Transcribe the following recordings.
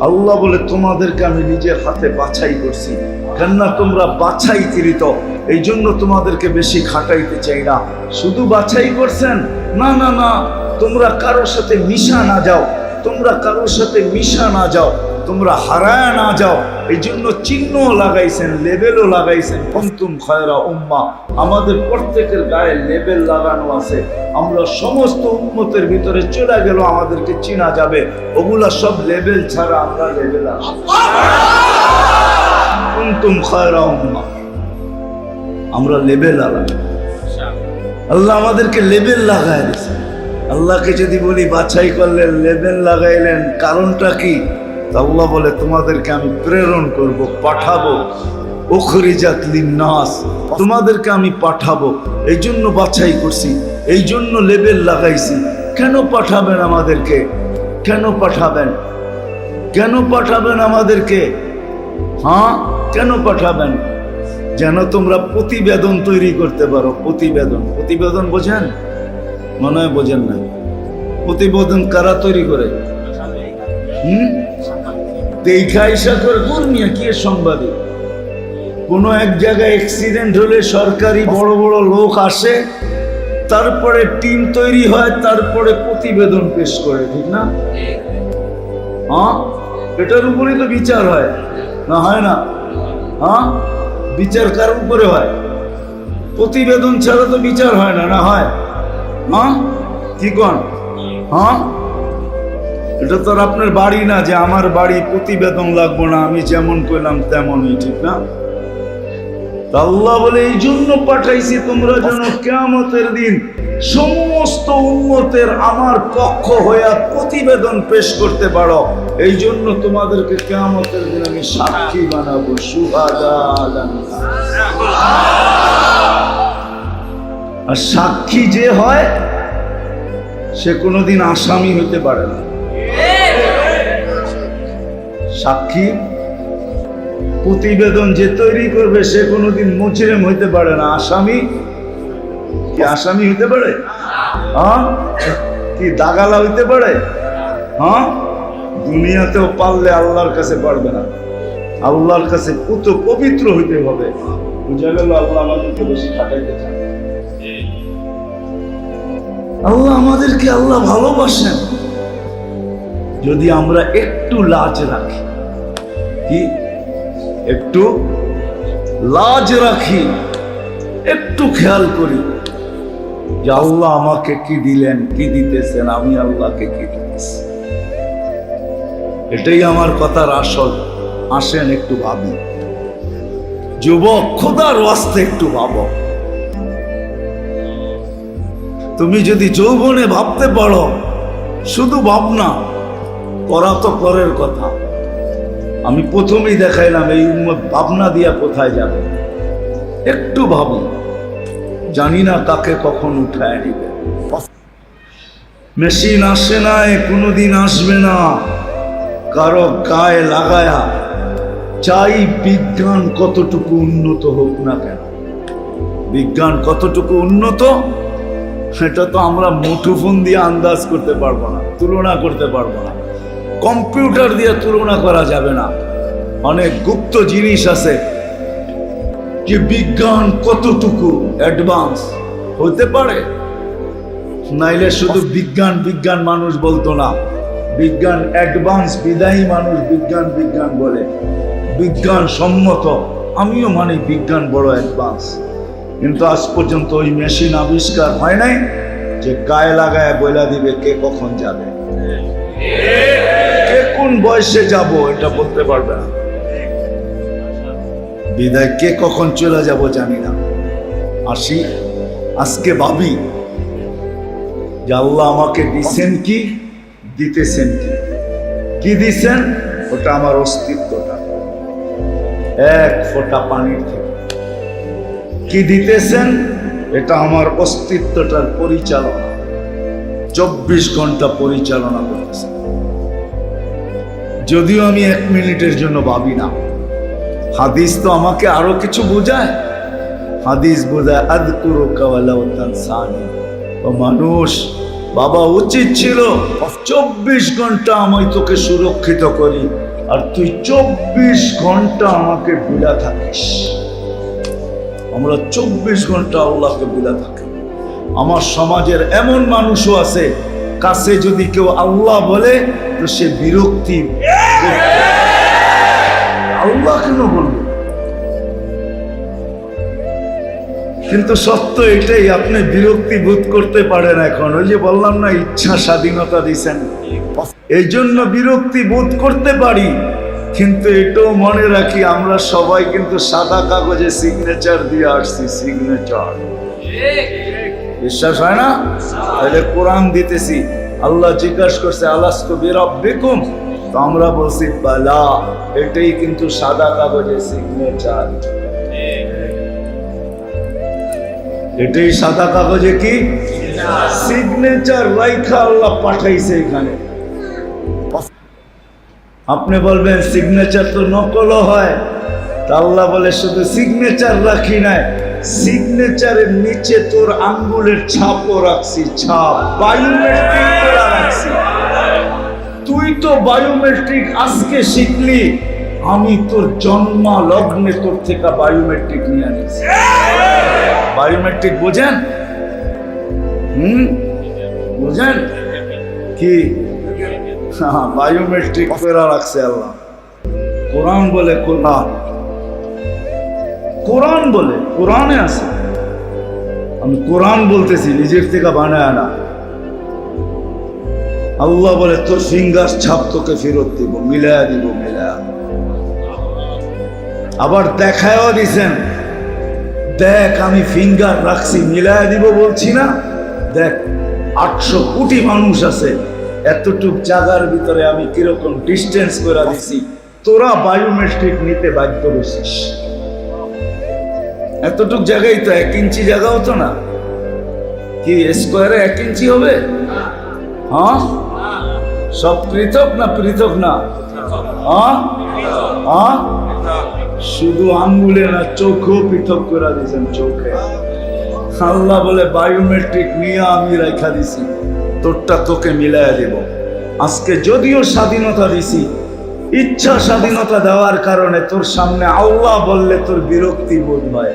আল্লাহ বলে, তোমাদেরকে আমি নিজের হাতে বাছাই করছি। কেননা তোমরা বাছাইকৃত এই জন্য তোমাদেরকে বেশি খাটাইতে চাই না। শুধু বাছাই করছেন? না না না। তোমরা কারোর সাথে মিশা না যাও। তোমরা কারোর সাথে মিশা না যাও। তোমরা হারায় না যাও। এই জন্য চিহ্ন লাগাইছেন লেবেলও লাগাইছেন। পন্তুম খয়রা উম্মা, আমাদের প্রত্যেকের গায়ে লেবেল লাগানো আছে। আমরা সমস্ত উন্মতের ভিতরে চলে গেল আমাদেরকে চিনা যাবে। ওগুলা সব লেবেল ছাড়া আমরা লেবেল পন্তুম খয়রা উম্মা, আমরা লেবেল লাগাই আল্লাহ আমাদেরকে লেবেল লাগায় দিয়েছে আল্লাহকে যদি বলি বাছাই করলেন লেবেল লাগাইলেন, কারণটা কি? আল্লাহ বলে, তোমাদেরকে আমি প্রেরণ করব, পাঠাবো। ওখরিজাত নাস তোমাদেরকে আমি পাঠাবো। এই জন্য বাছাই করছি এই জন্য লেবেল লাগাইছি। কেন পাঠাবেন আমাদেরকে? কেন পাঠাবেন? কেন পাঠাবেন আমাদেরকে? হ্যাঁ? কেন পাঠাবেন? যেন তোমরা প্রতিবেদন তৈরি করতে পারো। প্রতিবেদন। প্রতিবেদন বোঝেন? মনে হয় বোঝেন না প্রতিবেদন কারা তৈরি করে? হুম? দেখা ইসা করে কোন নিয়ে কোনো এক জায়গায় অ্যাক্সিডেন্ট হলে সরকারি বড় বড় লোক আসে, তারপরে টিম তৈরি হয়, তারপরে প্রতিবেদন পেশ করে, ঠিক না? হ্যাঁ? এটার উপরেই তো বিচার হয়, না হয় না? হ্যাঁ? বিচার কার উপরে হয়? প্রতিবেদন ছাড়া তো বিচার হয় না না হয়? হ্যাঁ? কি কন? হ্যাঁ? এটা তো আর আপনার বাড়ি না যে আমার বাড়ি প্রতিবেদন লাগবো না, আমি যেমন করলাম তেমনই, ঠিক না? আল্লাহ বলে, এই জন্য পাঠাইছি তোমরা যেন কেয়ামতের দিন সমস্ত উন্মতের আমার পক্ষ হইয়া প্রতিবেদন পেশ করতে পারো। এই জন্য তোমাদেরকে কেয়ামতের দিন আমি সাক্ষী বানাবো সুহাদা আর সাক্ষী যে হয়, সে কোনোদিন আসামি হইতে পারে না। সাক্ষী। প্রতিবেদন যে তৈরি করবে সে কোনোদিন মুচরেম হইতে পারে না। আসামি? কি আসামি হইতে পারে? হ্যাঁ? কি দাগালা হইতে পারে? হ্যাঁ? দুনিয়াতেও পারলে আল্লাহর কাছে পারবে না। আল্লাহর কাছে কত পবিত্র হইতে হবে। বুঝা গেল আল্লাহ আমাদেরকে বেশি খাটাইতে চান। আল্লাহ আমাদেরকে আল্লাহ ভালোবাসেন। যদি আমরা একটু লাজ রাখি, কি? একটু লাজ রাখি, একটু খেয়াল করি যে আল্লাহ আমাকে কি দিলেন, কি দিতেছেন, আমি আল্লাহকে কি দিতেছি। এটাই আমার কথার আসল। আসেন একটু ভাবি। যুবক, খোদার ওয়াস্তে একটু ভাবো। তুমি যদি যৌবনে ভাবতে পারো, শুধু ভাবনা। করা তো পরের কথা। আমি প্রথমেই দেখাইলাম এই উম্মত ভাবনা দিয়া কোথায় যাবে। একটু ভাবি জানি না কাকে কখন উঠায় নিবে। মেশিন আসে নাই, কোনোদিন আসবে না। কারও গায়ে লাগায়া চাই বিজ্ঞান কতটুকু উন্নত হোক না কেন। বিজ্ঞান কতটুকু উন্নত, সেটা তো আমরা মুঠোফোন দিয়ে আন্দাজ করতে পারব না, তুলনা করতে পারব না। কম্পিউটার দিয়ে তুলনা করা যাবে না। অনেক গুপ্ত জিনিস আছে যে বিজ্ঞান কতটুকু অ্যাডভান্স হতে পারে। নাইলে শুধু বিজ্ঞান বিজ্ঞান মানুষ বলতো না, বিজ্ঞান অ্যাডভান্স বিদায়ী মানুষ বিজ্ঞান বিজ্ঞান বলে। বিজ্ঞান সম্মত, আমিও মানি বিজ্ঞান বড় অ্যাডভান্স কিন্তু আজ পর্যন্ত ওই মেশিন আবিষ্কার হয় নাই যে গায়ে লাগায় বইলা দিবে কে কখন যাবে। কে কোন বয়সে যাব এটা বলতে পারবে না। বিদায় কে কখন চলে যাব জানি না। আসি আজকে ভাবি যে আল্লাহ আমাকে দিছেন কি? দিতেছেন কি? কি দিছেন? ওটা আমার অস্তিত্বটা। এক ফোঁটা পানির থেকে। কি দিতেছেন? এটা আমার অস্তিত্বটার পরিচালনা চব্বিশ ঘণ্টা পরিচালনা করতেছে। যদিও আমি এক মিনিটের জন্য ভাবি না। হাদিস তো আমাকে আরও কিছু বোঝায়। হাদিস বোঝায় মানুষ, বাবা উচিত ছিল, চব্বিশ ঘণ্টা আমি তোকে সুরক্ষিত করি, আর তুই চব্বিশ ঘণ্টা আমাকে বিলা থাকিস। আমরা চব্বিশ ঘণ্টা আল্লাহকে বিলা থাকি। আমার সমাজের এমন মানুষও আছে, কাছে যদি কেউ আল্লাহ বলে, তো সে বিরক্তি। আল্লাহ কেন বলবে? কিন্তু সত্য এটাই, আপনি বিরক্তি বোধ করতে পারেন এখন। ওই যে বললাম না, ইচ্ছা স্বাধীনতা দিছেন এই জন্য বিরক্তি বোধ করতে পারি, কিন্তু এটাও মনে রাখি আমরা সবাই কিন্তু সাদা কাগজে সিগনেচার দিয়ে আসছি সিগনেচার বিশ্বাস হয় না? তাহলে কোরআন দিতেছি। আল্লাহ জিজ্ঞাসা করছে আলাস্কো বেকুম তো আমরা বলছি, বালা, এটাই কিন্তু সাদা কাগজে সিগনেচার এটাই সাদা কাগজে কি? সিগনেচার রাইখা আল্লাহ পাঠাইছে এখানে। আপনি বলবেন সিগনেচার তো নকল হয়। তা আল্লাহ বলে, শুধু সিগনেচার রাখি নাই। সিগনেচারের নিচে তোর আঙ্গুলের ছাপও রাখছি ছাপ। বায়োমেট্রিক রাখছি। তুই তো বায়োমেট্রিক আজকে শিখলি। আমি তোর জন্ম লগ্নে তোর থেকে বায়োমেট্রিক নিয়ে আনিছি। বায়োমেট্রিক বোঝেন? হুম? বোঝেন? কি? হ্যাঁ, বায়োমেট্রিক করে রাখছে আল্লাহ। কোরআন বলে কোরআন। কোরআন বলে, কোরআনে আছে। আমি কোরআন বলতেছি, নিজের থেকে বানায় না আল্লাহ বলে, তোর ফিঙ্গার ছাপ তোকে ফেরত দিব, মিলায়া দিব, মিলায়া আবার দেখায়ও দিছেন, দেখ, আমি ফিঙ্গার রাখছি, মিলায়া দিব বলছি না। দেখ, আটশো কোটি মানুষ আছে, এতটুক জায়গার ভিতরে আমি কীরকম ডিস্টেন্স করে দিছি। তোরা বায়োমেট্রিক নিতে বাধ্য হয়েছিস। এতটুক জায়গায় তো এক ইঞ্চি জায়গাও তো না। কি স্কোয়ারে এক ইঞ্চি হবে? হ্যাঁ? সব পৃথক না পৃথক না? হ্যাঁ? হ্যাঁ? শুধু আঙ্গুলে না, চোখও পৃথক করে দিয়েছেন চোখে। আল্লাহ বলে বায়োমেট্রিক নিয়ে আমি রেখা দিছি। তোরটা তোকে মিলাইয়া দেব। আজকে যদিও স্বাধীনতা দিছি ইচ্ছা স্বাধীনতা দেওয়ার কারণে তোর সামনে আল্লাহ বললে তোর বিরক্তি বোধ হয়।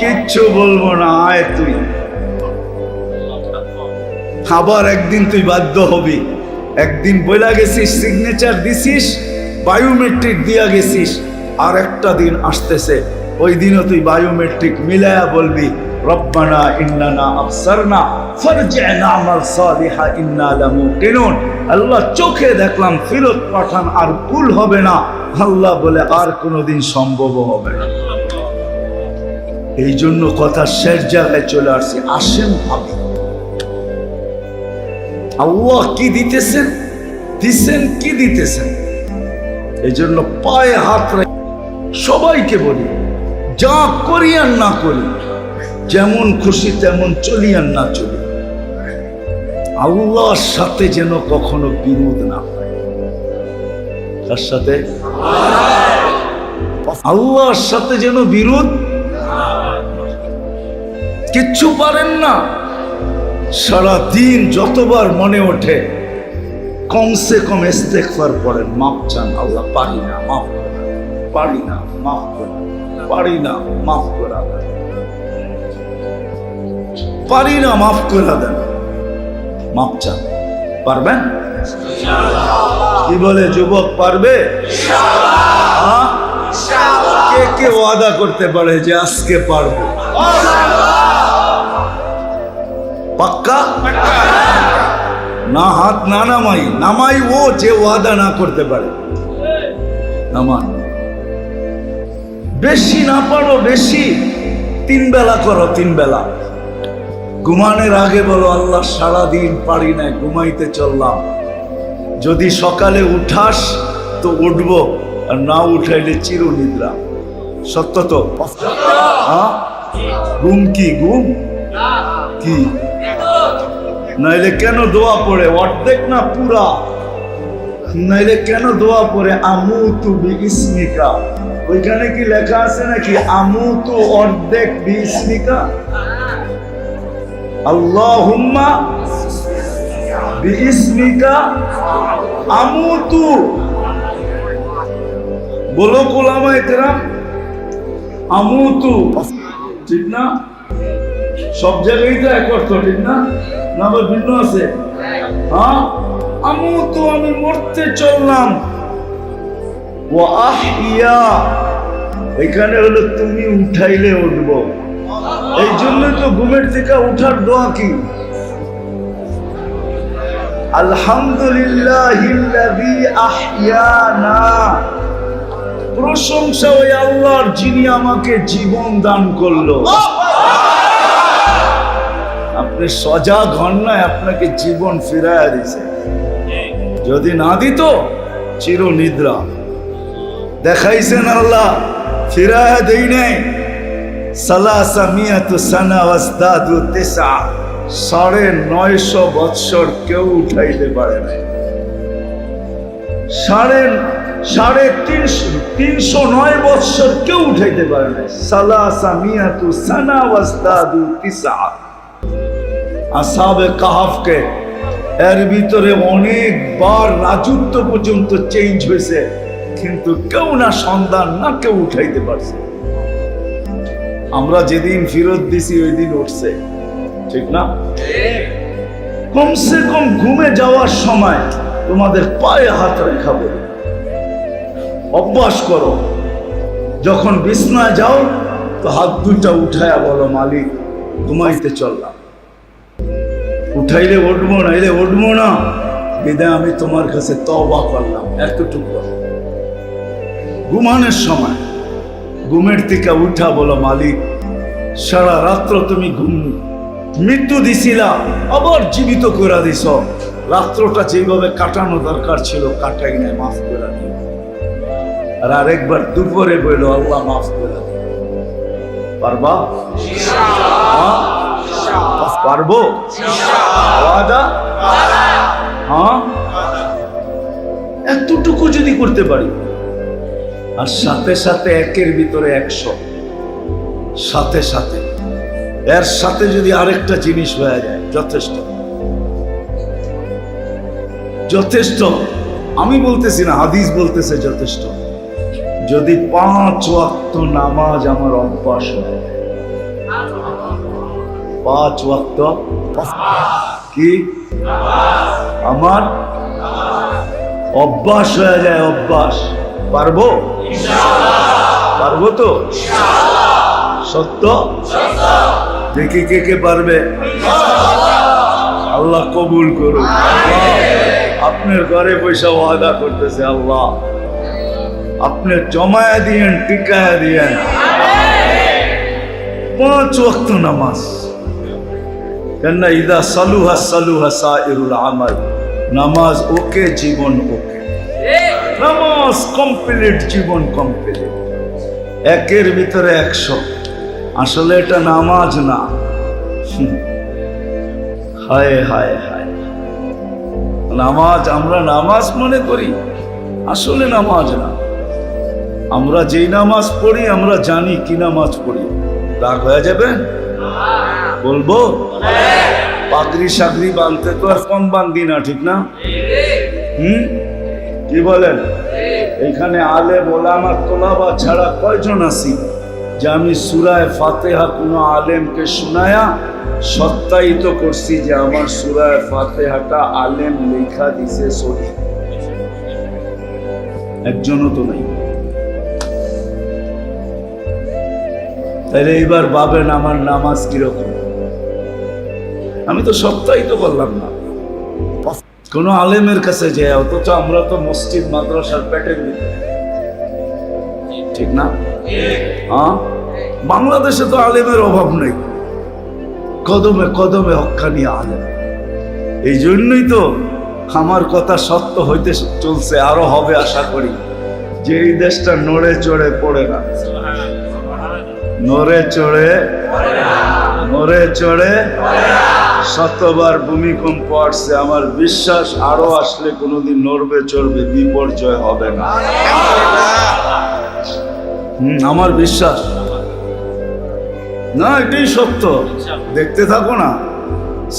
কিচ্ছু বলব না, আয় তুই। আবার একদিন তুই বাধ্য হবি। একদিন বইলা গেছিস সিগনেচার দিছিস বায়োমেট্রিক দিয়া গেছিস। আর একটা দিন আসতেছে, ওই দিনও তুই বায়োমেট্রিক মিলায়া বলবি। রব্বানা ইন্নানা আফসারনা ফারজি'না আমাল সালিহা, ইন্না আল্লাহ চোখে দেখলাম ফেরত পাঠান আর ভুল হবে না। আল্লাহ বলে আর কোনোদিন সম্ভব হবে না। এই জন্য কথা শেষ জায়গায় চলে আসছে, আসেন ভাবি। আল্লাহ কি দিতেছেন? দিছেন কি দিতেছেন? এই জন্য পায়ে হাত সবাইকে বলি, যা করি আর না করি যেমন খুশি, তেমন চলি আর না চলি। আল্লাহর সাথে যেন কখনো বিরোধ না হয়। তার সাথে? আল্লাহর সাথে যেন বিরোধ? কিচ্ছু পারেন না। সারা দিন যতবার মনে ওঠে, কমসে কম ইস্তেগফার করেন মাপ চান আল্লাহ, পারি না, মাফ করে পারি না, মাফ করে পারি না, মাফ করে পারি না, মাফ করে দেন। মাপ চান। পারবেন? কি বলে, যুবক পারবে? হ্যাঁ? কে কে ওয়াদা করতে পারে যে আজকে পারব? পাক্কা? না হাত না নামাই নামাই ও যে ওয়াদা না করতে পারে। নামান। বেশি না পারো, বেশি। তিন বেলা করো, তিন বেলা। ঘুমানোর আগে বলো, আল্লাহ সারাদিন পারি না, ঘুমাইতে চললাম। যদি সকালে উঠাস তো উঠবো, আর না উঠাইলে চিরনিদ্রা। সত্য তো? হ্যাঁ? ঘুম কি ঘুম? কি? নাইলে কেন দোয়া পড়ে? অর্ধেক না পুরা? নাইলে কেন দোয়া পড়ে? আমু তু বি ইসমিকা ওইখানে কি লেখা আছে নাকি? আমুতু অর্ধেক বিস্মিকা আল্লাহুম্মা বিস্মিকা আমুতু। বলো কোলামা একরাম আমুতু। ঠিক না? সব জায়গায় তো এক অর্থ, ঠিক না? না আবার ভিন্ন আছে? হ্যাঁ? আমুতু, আমি মরতে চললাম। ও আহিয়া এখানে হলো তুমি উঠাইলে উঠবো। এই জন্য তো ঘুমের থেকে উঠার দোয়া কি? আলহামদুলিল্লাহ প্রশংসা ওই আল্লাহর যিনি আমাকে জীবন দান করল। আপনি সজাগ হন আপনাকে জীবন ফিরাইয়া দিছে। যদি না দিত চির নিদ্রা দেখাইছেন আল্লাহ, ফিরাইয়া দেই নাই। সাড়ে নয়শো বৎসর কেউ উঠাইতে পারে নাই। সাড়ে সাড়ে তিনশো তিনশো নয় বৎসর কেউ উঠাইতে পারে নাই। সালাসা মিয়াতু সানা ওয়াজদাদু তিসা আসাবে কাহাফকে এর ভিতরে অনেকবার রাজত্ব পর্যন্ত চেঞ্জ হয়েছে, কিন্তু কেউ না সন্ধান, না কেউ উঠাইতে পারছে। আমরা যেদিন ফেরত দিছি ওই দিন উঠছে। ঠিক না? কমসে কম ঘুমে যাওয়ার সময় তোমাদের পায়ে হাত রেখা অভ্যাস করো। যখন বিছনায় যাও, তো হাত দুটা উঠায়া বলো, মালিক, ঘুমাইতে চললাম উঠাইলে উঠবো না এলে উঠবো না। বিদায় আমি তোমার কাছে তবা করলাম, এতটুকু। ঘুমানোর সময় ঘুমের থেকে উঠা বলো মালিক। সারা রাত্র তুমি ঘুম, মৃত্যু দিছিলা, আবার জীবিত করে দিছ। রাত্রটা যেভাবে কাটানো দরকার ছিল, কাটাই নাই, মাফ করে দিও। আর আরেকবার দুপুরে বলল আল্লাহ মাফ করে দিও। পারবা? হ্যাঁ? পারব? হ্যাঁ? এতটুকু যদি করতে পারি। আর সাথে সাথে একের ভিতরে একশো। সাথে সাথে। এর সাথে যদি আরেকটা জিনিস হয়ে যায়, যথেষ্ট। যথেষ্ট। আমি বলতেছি না, হাদিস বলতেছে যথেষ্ট। যদি পাঁচ ওয়াক্ত নামাজ আমার অভ্যাস হয় পাঁচ ওয়াক্ত কি? আমার অভ্যাস হয়ে যায়, অভ্যাস। পারব? পারব তো? সত্য? দেখি কে কে পারবে? আল্লাহ কবুল করুন আপনার ঘরে পয়সা ওয়াদা করতেছে আল্লাহ। আপনি জমায়া দিয়েন টিকায়া দিয়েন। পাঁচ ওয়াক্ত নামাজ। কেন ইদা সালুহা সালুহা সাইরুল আমাল। নামাজ ওকে জীবন ওকে। নামাজ কমপ্লিট জীবন কমপ্লিট একের ভিতরে একশো। আসলে এটা নামাজ না। হায় হায় হায়। নামাজ আমরা নামাজ মনে করি। আসলে নামাজ না। আমরা যেই নামাজ পড়ি আমরা জানি কি নামাজ পড়ি। রাগ হয়ে যাবে? বলব? পাগড়ি সাগরি বাঁধতে তো আর কম বান্ধি না ঠিক না? হুম? কি বলেন? এখানে আলে ওলামা, তোলাবা ছাড়া কয়জন আছি? যে আমি সুরায় ফাতেহা কোনো আলেমকে শোনায়া সত্যায়িত করছি যে আমার সুরায় ফাতেহাটা আলেম লেখা দিছে সহি। একজনও তো নাই। তাহলে এইবার ভাবেন আমার নামাজ কীরকম? আমি তো সত্যায়িত করলাম না। কোনো আলেমের কাছে যে অথচ আমরা তো মসজিদ, মাদ্রাসার ভিতরে ঠিক না? হ্যাঁ? বাংলাদেশে তো আলেমের অভাব নেই। কদমে কদমে হক্কানি আলেম। এই জন্যই তো আমার কথা সত্য হইতে চলছে, আরও হবে আশা করি। যে এই দেশটা নড়ে চড়ে পড়ে না। নড়ে চড়ে নড়ে চড়ে শতবার ভূমিকম্প আসছে, আমার বিশ্বাস আরও আসলে কোনোদিন নড়বে, চড়বে, বিপর্যয় হবে না। আমার বিশ্বাস। না, এটাই সত্য। দেখতে থাকো না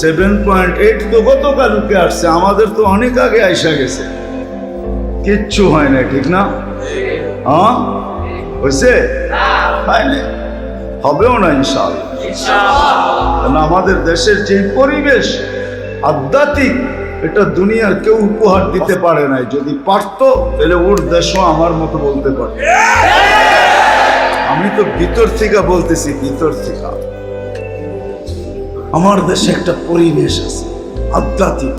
সেভেন পয়েন্ট এইট তো গতকালকে আসছে, আমাদের তো অনেক আগে আইসা গেছে। কিচ্ছু হয় না ঠিক না? হ্যাঁ? হয়েছে হয়নি? হবেও না, ইনশাআল্লাহ। কারণ আমাদের দেশের যে পরিবেশ আধ্যাত্মিক, এটা দুনিয়ার কেউ উপহার দিতে পারে নাই। যদি পারতো, তাহলে ওর দেশও আমার মতো বলতে পারে আমি তো ভিতর থেকে বলতেছি, ভিতর থেকে। আমার দেশে একটা পরিবেশ আছে, আধ্যাত্মিক।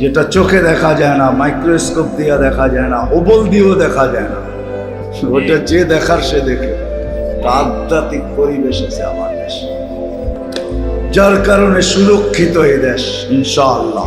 যেটা চোখে দেখা যায় না, মাইক্রোস্কোপ দিয়ে দেখা যায় না, ওবল দিয়েও দেখা যায় না। ওটা যে দেখার সে দেখে। একটা আধ্যাত্মিক পরিবেশ আছে আমার দেশ। যার কারণে সুরক্ষিত এই দেশ ইনশাআল্লাহ।